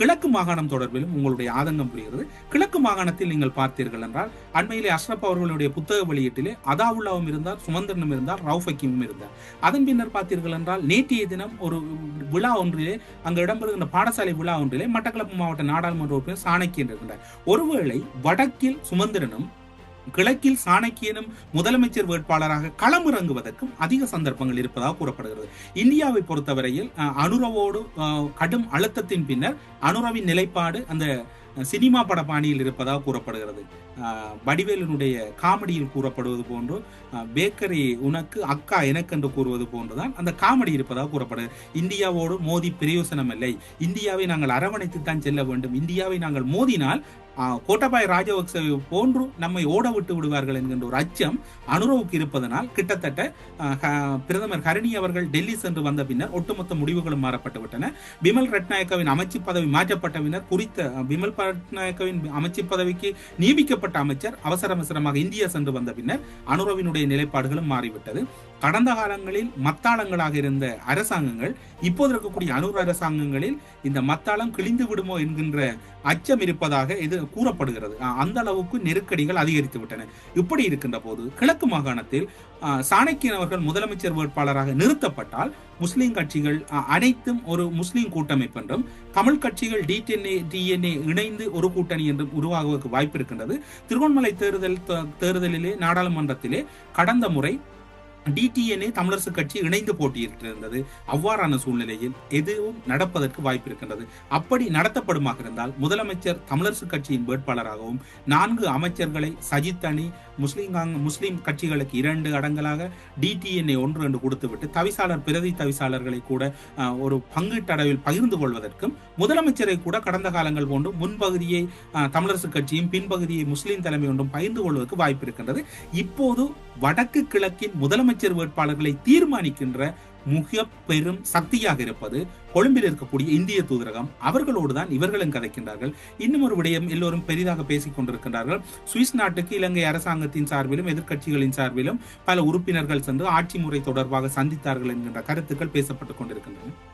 கிழக்கு மாகாணம் தொடர்பிலும் உங்களுடைய ஆதங்கம் புரிகிறது. கிழக்கு மாகாணத்தில் நீங்கள் பார்த்தீர்கள் என்றால் அண்மையிலே அஷ்ரப் அவர்களுடைய புத்தக வெளியீட்டிலே அதாவுல்லாவும் இருந்தார் சுமந்திரனும் இருந்தார் ரவுஃப் ஹக்கீமும் இருந்தார். அதன் பின்னர் பார்த்தீர்கள் என்றால் நேற்றைய தினம் ஒரு விழா ஒன்றிலே அங்கு இடம்பெறுகின்ற பாடசாலை விழா ஒன்றிலே மட்டக்களப்பு மாவட்ட நாடாளுமன்ற உறுப்பினர் சாணக்கியன் இருக்கின்றார். ஒருவேளை வடக்கில் சுமந்திரனும் கிழக்கில் சாணக்கியனும் முதலமைச்சர் வேட்பாளராக களமிறங்குவதற்கும் அதிக சந்தர்ப்பங்கள் இருப்பதாக கூறப்படுகிறது. இந்தியாவை பொறுத்தவரையில் அனுரவோடு கடும் அழுத்தத்தின் பின்னர் அனுரவின் நிலைப்பாடு அந்த சினிமா பட பாணியில் இருப்பதாக கூறப்படுகிறது. வடிவேலனுடைய காமெடியில் கூறப்படுவது போன்று பேக்கரி உனக்கு அக்கா எனக்கு என்று கூறுவது போன்றுதான் அந்த காமெடி இருப்பதாக கூறப்படுகிறது. இந்தியாவோடு மோதி பிரயோசனம் இல்லை இந்தியாவை நாங்கள் அரவணைத்து தான் செல்ல வேண்டும். இந்தியாவை நாங்கள் மோதினால் கோட்டபாய் ராஜபக்சவை போன்று நம்மை ஓட விட்டு விடுவார்கள் என்கின்ற ஒரு அச்சம் அனுரவுக்கு இருப்பதனால் கிட்டத்தட்ட பிரதமர் ஹரணி அவர்கள் டெல்லி சென்று வந்த பின்னர் ஒட்டுமொத்த முடிவுகளும் மாறப்பட்டு விட்டன. பிமல் ரட்நாயக்கவின் அமைச்சு பதவி மாற்றப்பட்ட பின்னர் குறித்த விமல் பிமல் ரட்நாயக்கவின் அமைச்சு பதவிக்கு நியமிக்கப்பட்ட அமைச்சர் அவசர அவசரமாக இந்தியா சென்று வந்த பின்னர் அனுரவினுடைய நிலைப்பாடுகளும் மாறிவிட்டது. கடந்த காலங்களில் மத்தாளங்களாக இருந்த அரசாங்கங்கள் இப்போது இருக்கக்கூடிய அனுர் அரசாங்கங்களில் இந்த மத்தாளம் கிழிந்து விடுமோ என்கின்ற அச்சம் இருப்பதாக இது கூறப்படுகிறது. அந்த அளவுக்கு நெருக்கடிகள் அதிகரித்து விட்டன. இப்படி இருக்கின்ற போது கிழக்கு மாகாணத்தில் சாணக்கியன் அவர்கள் முதலமைச்சர் வேட்பாளராக நிறுத்தப்பட்டால் முஸ்லீம் கட்சிகள் அனைத்தும் ஒரு முஸ்லிம் கூட்டமைப்பு என்றும் தமிழ் கட்சிகள் டிஎன்ஏ டிஎன்ஏ இணைந்து ஒரு கூட்டணி என்றும் உருவாகுவதற்கு வாய்ப்பு இருக்கின்றது. திருகோணமலை தேர்தல் தேர்தலிலே நாடாளுமன்றத்திலே கடந்த முறை டிடிஎன்ஏ தமிழரசு கட்சி இணைந்து போட்டியிட்டிருந்தது அவ்வாறான சூழ்நிலையில் எதுவும் நடப்பதற்கு வாய்ப்பு இருக்கின்றது அப்படி நடத்தப்படுமாக இருந்தால் முதலமைச்சர் தமிழரசு கட்சியின் வேட்பாளராகவும் நான்கு அமைச்சர்களை சஜித் அணி முஸ்லீம் முஸ்லீம் கட்சிகளுக்கு இரண்டு அடங்கலாக டிடிஎன்ஏ ஒன்று என்று கொடுத்துவிட்டு தவிசாளர் பிரதி தவிசாளர்களை கூட ஒரு பங்கீட்டளவில் பகிர்ந்து கொள்வதற்கும் முதலமைச்சரை கூட கடந்த காலங்கள் போன்று முன்பகுதியை தமிழரசு கட்சியும் பின்பகுதியை முஸ்லீம் தலைமை ஒன்றும் பகிர்ந்து கொள்வதற்கு வாய்ப்பு இருக்கின்றது இப்போது வடக்கு கிழக்கின் முதலமைச்சர் வேட்பாளர்களை தீர்மானிக்கின்ற மிக பெரும் சக்தியாக இருப்பது கொழும்பில் இருக்கக்கூடிய இந்திய தூதரகம். அவர்களோடு தான் இவர்களும் கதைக்கின்றார்கள். இன்னும் ஒரு விடயம் எல்லோரும் பெரிதாக பேசிக் கொண்டிருக்கின்றார்கள். சுவிஸ் நாட்டுக்கு இலங்கை அரசாங்கத்தின் சார்பிலும் எதிர்க்கட்சிகளின் சார்பிலும் பல உறுப்பினர்கள் சென்று ஆட்சி முறை தொடர்பாக சந்தித்தார்கள் என்கின்ற கருத்துக்கள் பேசப்பட்டுக் கொண்டிருக்கின்றன.